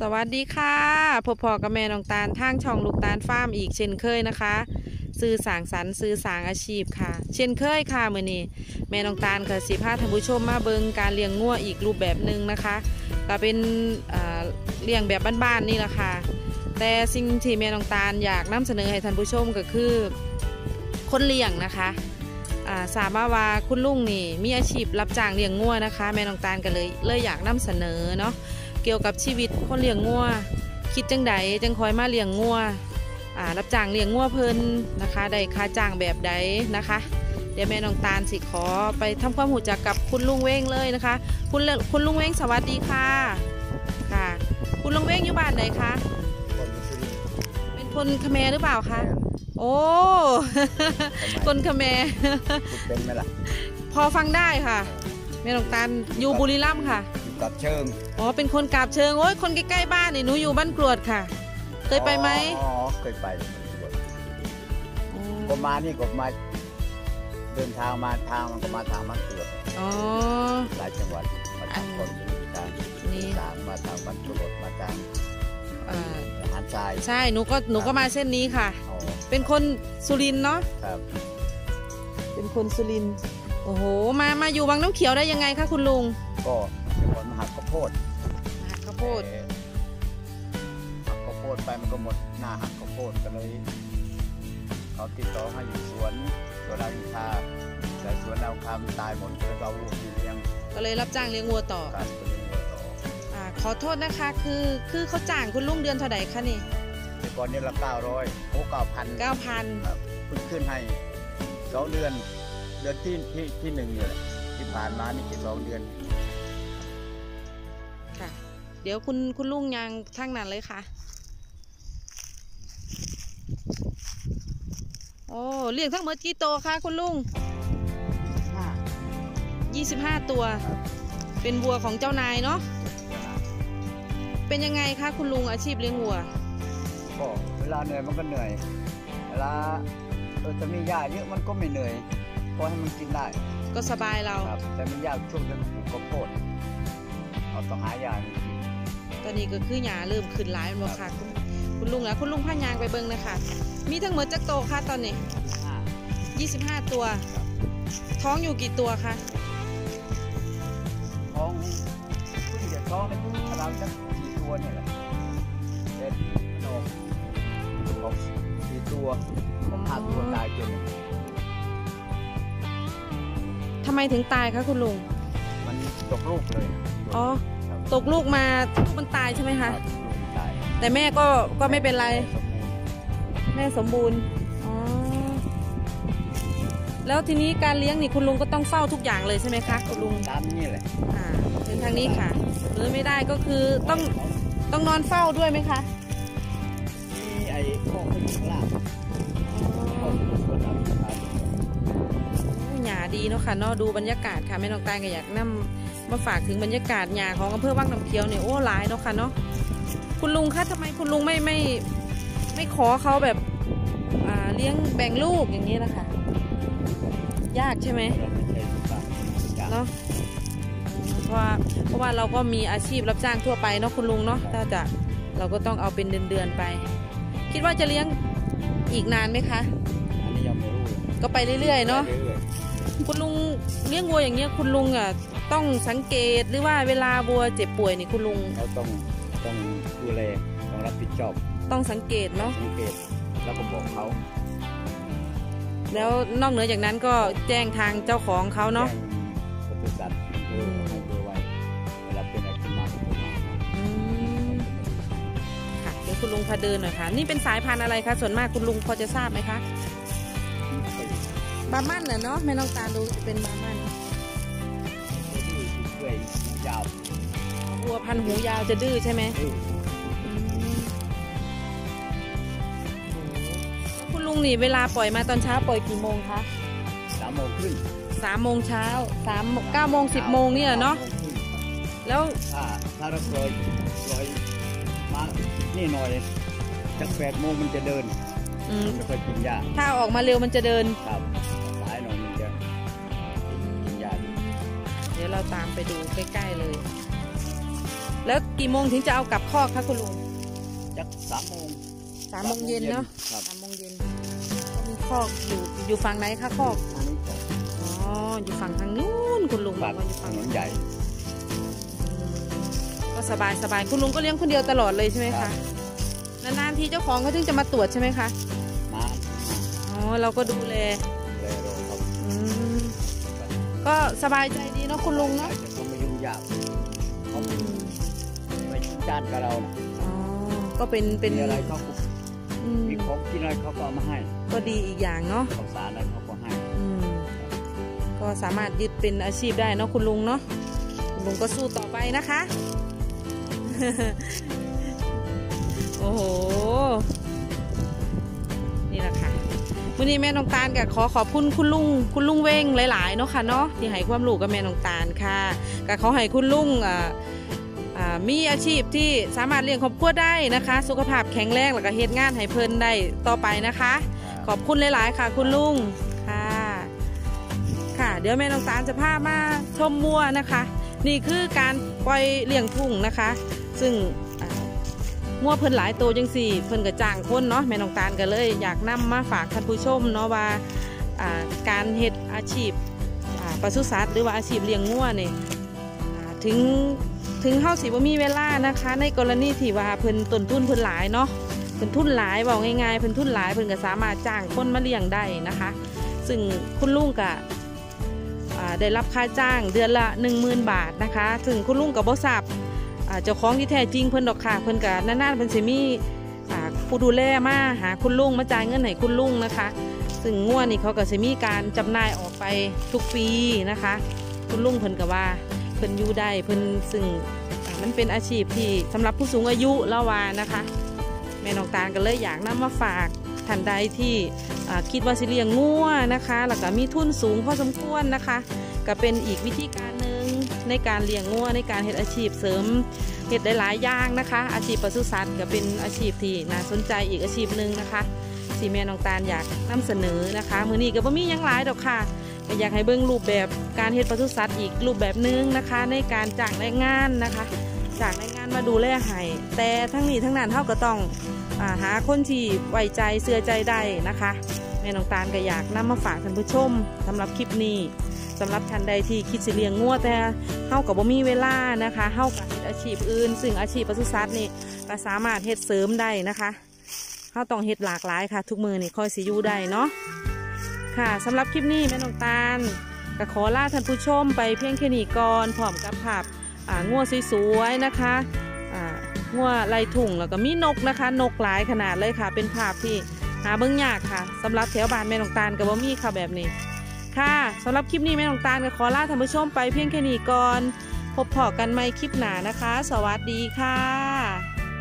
สวัสดีค่ะพบพอกับแม่น้องตาลทางช่องลูกตาลฟาร์มอีกเช่นเคยนะคะ ซื้อสางสรรซื้อสางอาชีพค่ะ เช่นเคยค่ะมือนี้แม่น้องตาลกับสิพาท่านผู้ชมมาเบิงการเลี้ยงงัวอีกรูปแบบหนึ่งนะคะ ก็เป็นเลี้ยงแบบบ้านๆนี่แหละค่ะ แต่สิ่งที่แม่น้องตาลอยากนำเสนอให้ท่านผู้ชมก็คือคนเลี้ยงนะคะาสามารถว่าคุณลุงนี่มีอาชีพรับจ้างเลี้ยงงัวนะคะ แม่น้องตาลก็เลยเลยอยากนำเสนอเนาะ เกี่ยวกับชีวิตคนเลี้ยงงัวคิดจังใดจังคอยมาเลี้ยงงัวอ่ารับจ้างเลี้ยงงัวเพิ่นนะคะได้ค่าจ้างแบบใดนะคะ เดี๋ยวแม่น้องตาลสิขอไปทำความรู้จักกับคุณลุงเว้งเลยนะคะ คุณเลคุณลุงเว้งสวัสดีค่ะค่ะ คุณลุงเว้งอยู่บ้านไหนคะคนซื้อเป็นคนเขมรหรือเปล่าคะโอ้ทำไมคนเขมรคุณเป็นไหมล่ะพอฟังได้ค่ะแม่น้องตาลอยู่บุรีรัมย์ค่ะอยู่ กับเชิงอ๋อเป็นคนกาบเชิงโอ้ยคนใกล้ๆบ้านนี่หนูอยู่บ้านกรวดค่ะ เคยไปไหมอ๋อเคยไปก็มานี่ก็มาเดินทางมาทางมันก็มาทางมันเกือบอ๋อหลายจังหวัดมาทางคนทางนี่ทางมาทางบันทุรดมาทางอ่าอาหารทรายใช่หนูก็หนูก็มาเส้นนี้ค่ะอ๋อเป็นคนสุรินทร์เนาะครับ เป็นคนสุรินทร์โอ้โหมามาอยู่วังน้ำเขียวได้ยังไงคะคุณลุงก็เป็นคนมาหักข้าวโพดหักข้าวโพดเอ่อหักข้าวโพดไปมันก็หมดหน้าหักข้าวโพดก็เลยเขาติดต่อให้อยู่สวนสวนรามอินทราแต่สวนเราคำตายหมดก็เลยเราลูกอยู่เลี้ยงก็เลยรับจ้างเลี้ยงวัวต่อการไปเลี้ยงวัวต่ออ่าขอโทษนะคะคือคือเขาจ้างคุณลุงเดือนเท่าไหร่คะนี่แต่ก่อนนี้ละเก้าร้อยโอ้เก้าพันเก้าพันครับเพิ่งขึ้นให้สองเดือน เดือนที่ที่ที่หนึ่งเนี่ยแหละที่ผ่านมานี่กี่สองเดือนค่ะ เดี๋ยวคุณคุณลุงยังทั้งนั้นเลยค่ะ โอ้เลี้ยงทั้งหมดกี่โตวคะคุณลุงห้า25ตัวครับเป็นวัวของเจ้านายเนาะ เป็นยังไงคะคุณลุงอาชีพเลี้ยงวัว ก็เวลาเหนื่อยมันก็เหนื่อย เวลาเออจะมีหญ้าเยอะมันก็ไม่เหนื่อยพอให้มันกินได้ ก็สบายเราครับแต่มันยากช่วงจะปลูกข้าวโพดเราต้องหาหญ้าให้มันกิน ตอนนี้ก็คือหยาเริ่มขึ้นหลายแล้วค่ะคุณคุณลุงนะคุณลุงพายางไปเบิ่งนะคะมีทั้งหมดจักโตวคะตอนนี้ห้า25 ตัว ท้องอยู่กี่ตัวคะท้องผู้ที่จะท้องในเราจะสี่ตัวเนี่ยแหละเด็ดนกของสี่ตัวผมห้าตัวตายตัวหนึงทำไมถึงตายคะคุณลุง มันตกลูกเลย อ๋อครับ ตกลูกมาลูกมันตายใช่ไหมครัคะบลูกมันตายแต่แม่ก็ก็ไม่เป็นไรแม่สมบูรณ์แม่สมบูรณ์ อ๋อ แล้วทีนี้การเลี้ยงนี่คุณลุงก็ต้องเฝ้าทุกอย่างเลยใช่ไหมคะคุณลุง ตามนี่แหละอ่าเป็นทางนี้ค่ะหรือไม่ได้ก็คือต้องต้องนอนเฝ้าด้วยไหมคะมีไอ้ข้อขยุงล่างข้อขยุงล่างตายหยา ดีเนาะค่ะเนาะดูบรรยากาศค่ะแม่น้องตาลก็อยากนำมาฝากถึงบรรยากาศหยาของอำเภอวังน้ำเขียวเนี่ยโอ้หลายเนาะค่ะเนาะคุณลุงคะทำไมคุณลุงไม่ไม่ไม่ขอเขาแบบอ่าเลี้ยงแบ่งลูกอย่างนี้ล่ะค่ะยากใช่ไหมเราไม่ใช่ทุกบ้านจ้ะเนาะเพราะว่าเพราะว่าเราก็มีอาชีพรับจ้างทั่วไปเนาะคุณลุงเนาะถ้าจะเราก็ต้องเอาเป็นเดือนๆไป คิดว่าจะเลี้ยงอีกนานไหมคะ อันนี้ยังไม่รู้เลยก็ไปเรื่อยๆเนาะรื่อย คุณลุงเลี้ยงวัวอย่างเงี้ยคุณลุงอะต้องสังเกตหรือว่าเวลาวัวเจ็บป่วยนี่คุณลุงๆเราต้องต้องดูแลต้องรับผิดชอบ ต้องสังเกตเนาะสังเกตแล้วก็บอกเขาแล้วนอกเหนือจากนั้นก็แจ้งทางเจ้าของเขาเนาะแจ้งปศุสัตว์เออให้ดูไว้เวลาเป็นอะไรขึ้นมาก็มาอืมค่ะเดี๋ยวคุณลุงพาเดินหน่อยค่ะ นี่เป็นสายพันธุ์อะไรคะส่วนมากคุณลุงพอจะทราบไหมคะ บาร์มันน่ะเนาะแม่น้องตาลดูจะเป็นบาร์มันช่วยยาววัวพันธุ์หูยาวจะดื้อใช่ไหมเอออืมคุณลุงนี่เวลาปล่อยมาตอนเช้าปล่อยกี่โมงคะสามโมงครึ่งสามโมงเช้าสามเก้าโมงสิบโมงเนี่ยเนาะก้โมงครึ่งแล้วถ้าถ้าเราปล่อยปล่อยมานี่หน่อยจากแปดโมงมันจะเดินอืมมันจะค่อยกินหญ้าถ้าออกมาเร็วมันจะเดินครับ ตามไปดูใกล้ๆเลย แล้วกี่โมงถึงจะเอากลับคอกคะคุณลุงจักสามโมงสามโมงเย็นเนาะครับสามโมงเย็นก็มีคอกอยู่อยู่ฝั่งไหนคะคอกอันนี้ก็อ๋ออยู่ฝั่งทางนู้นคุณลุงบปาอกกว่าอยู่ถฝั่งนนู้นนใหญ่ก็สบายสบายคุณลุงก็เลี้ยงคนเดียวตลอดเลยใช่ไหมครัคะบนานๆทีเจ้าของเขาถึงจะมาตรวจใช่ไหมคะมาอ๋อเราก็ดูแล ก็สบายใจดีเนาะคุณลุงเนาะจะคงไม่ยุ่งยากเขาอืมไปยุ่งจ้านกับเรานะอ๋อก็เป็นเป็นมีอะไรเขาก็อืมมีของกินอะไรเขาก็เอามาให้ก็ดีอีกอย่างเนาะข้าวสารอะไรเขาก็ให้อืมก็สามารถยึดเป็นอาชีพได้เนาะคุณลุงเนาะคุณลุงก็สู้ต่อไปนะคะ โอ้โห นี่แหละค่ะ วันนี้แม่น้องตาลก็ขอขอบคุณคุณลุงคุณลุงเว้งหลายๆเนาะค่ะเนาะที่ให้ความรู้กับแม่น้องตาลค่ะก็ขอให้คุณลุงมีอาชีพที่สามารถเลี้ยงครอบครัวได้นะคะ สุขภาพแข็งแรงแล้วก็เฮ็ดงานให้เพลินได้ต่อไปนะคะ ขอบคุณหลายๆ ค่ะ คุณลุงค่ะค่ะ เดี๋ยวแม่น้องตาลจะพามาชมวัวนะคะ นี่คือการปล่อยเลี้ยงทุ่งนะคะ ซึ่ง งัวเพิ่นหลายตัวจังสี่ เพิ่นก็จ้างคนเนาะแม่น้องตาลก็เลย อยากนำมาฝากท่านผู้ชมเนาะว่าการเฮ็ดอาชีพอ่าปศุสัตว์หรือว่าอาชีพเลี้ยงงัวเนี่ยถึงถึงเฮาสิบ่มีเวลานะคะ ในกรณีที่ว่าเพิ่นต้นทุนเพิ่นหลายเนาะเพิ่นทุนหลายบอกง่ายๆเพิ่นทุนหลายเพิ่นก็สามารถจ้างคนมาเลี้ยงได้นะคะ ซึ่งคุณลุงก็ได้รับค่าจ้างเดือนละ 10,000 บาทนะคะซึ่งคุณลุงกับบ่ทราบอ่า เจ้าของที่แท้จริงเพิ่นดอกค่ะเพิ่นก็นานๆเพิ่นสิมีอ่าผู้ดูแลมาหาคุณลุงมาจ่ายเงินให้คุณลุงนะคะ ซึ่งง่วนี่เขาก็สิมีการจำหน่ายออกไปทุกปีนะคะ คุณลุงเพิ่นก็ว่าเพิ่นอยู่ได้เพิ่นซึ่งมันเป็นอาชีพที่สำหรับผู้สูงอายุแล้ววานะคะ แม่นองตาลก็เลยอยากนำมาฝากท่านใดที่คิดว่าสิเลี้ยงงัวนะคะแล้วก็มีทุนสูงพอสมควรนะคะ ก็เป็นอีกวิธีการ ในการเลี้ยงงัวในการเฮ็ดอาชีพเสริมเฮ็ดได้หลายอย่างนะคะ อาชีพปศุสัตว์ก็เป็นอาชีพที่น่าสนใจอีกอาชีพหนึ่งนะคะที่แม่น้องตาลอยากนำเสนอนะคะ มือนี้ก็บ่มียังหลายดอกค่ะก็อยากให้เบิ่งรูปแบบการเฮ็ดปศุสัตว์อีกรูปแบบหนึงนะคะ ในการจ้างแรงงานนะคะจ้ากแรงงานมาดูแลให้แต่ทั้งนี้ทั้งนั้นเท่าก็ต้องอาหาคนที่ไว้ใจเสื่อใจได้นะคะแม่น้องตาลก็อยากนำมาฝากท่านผู้ชมสำหรับคลิปนี้ สำหรับท่านใดที่คิดสิเลี้ยงงัวแต่เฮากับบ่มีเวลานะคะเฮากับเฮ็ดอาชีพอื่น ซึ่งอาชีพปศุสัตว์นี่ก็สามารถเฮ็ดเสริมได้นะคะเฮาต้องเฮ็ดหลากหลายค่ะ ทุกมือนี่คอยสิอยู่ได้เนาะค่ะสำหรับคลิปนี้แม่น้องตาลก็ขอลาท่านผู้ชมไปเพียงแค่นี้ก่อนพร้อมกับภาพงัวสวยๆนะคะงัวลายถุงแล้วก็มีนกนะคะ นกหลายขนาดเลยค่ะ เป็นภาพที่หาเบิ้งยากค่ะสำหรับแถวบ้านแม่นองตาลกับว่ามีค่ะแบบนี้ ค่ะสำหรับคลิปนี้แม่นองตาลก็ขอลาท่านผู้ชมไปเพียงแค่นี้ก่อน พบพอกันใหม่คลิปหน้านะคะ สวัสดีค่ะ